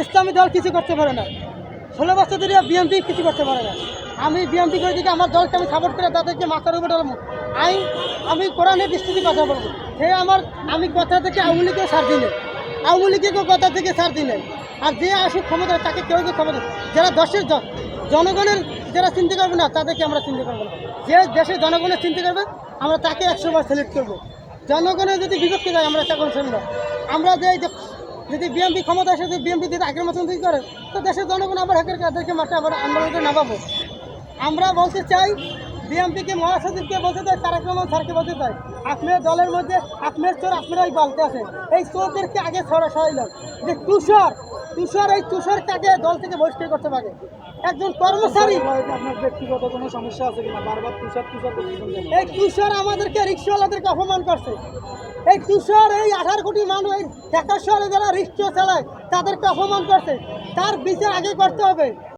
ইসলামী দল কিছু করতে পারে না। ষোলো বছর ধরে বিএনপি কিছু করতে পারে না। আমি বিএনপি করে দিকে আমার দলকে আমি সাপোর্ট করে তাদেরকে মাথার উপর ডালবো আমি আমি কোরআনের দৃষ্টিতে কথা বলব। সে আমার, আমি কথা থেকে আওয়ামী সার দিলে আওয়ামী লীগকেও কথা থেকে সার দিলে আর যে আসুক ক্ষমতা, তাকে কেউ কেউ ক্ষমতা যারা দশের জন- জনগণের যারা চিন্তা করবে না, তাদেরকে আমরা চিন্তা করব না। যে দেশের জনগণের চিন্তা করবে, আমরা তাকে একশো বার সিলেক্ট করব। জনগণের যদি বিপক্ষে যায়, আমরা তখন শুনব। আমরা যে- যদি বিএমপি ক্ষমতা আসে, যদি বিএমপি যদি আগের মতন যদি করে, তো দেশের জনগণ আবার হাকের তাদেরকে মাঠে আবার আন্দোলনকে নামাবো। আমরা বলতে চাই বিএমপিকে মহাসচিবকে বলতে চাই তারেক রহমান স্যারকে বলতে চাই, আপনার দলের মধ্যে আপনার চোর আপনারাই বলতে আছেন এই চোরদেরকে আগে সরা সরাইল যে তুষার তুষার, এই তুষার কাকে দল থেকে বহিষ্কার করতে পারে। একজন কর্মচারী। ব্যক্তিগত কোনো সমস্যা আছে কিনা বারবার তুষার তুষার এই তুষার আমাদেরকে রিক্সাওয়ালাদেরকে অপমান করছে। এই তুষার, এই আঠারো কোটি মানুষ, এই শহরে যারা রিক্সা চালায়, তাদেরকে অপমান করছে। তার বিচার আগে করতে হবে।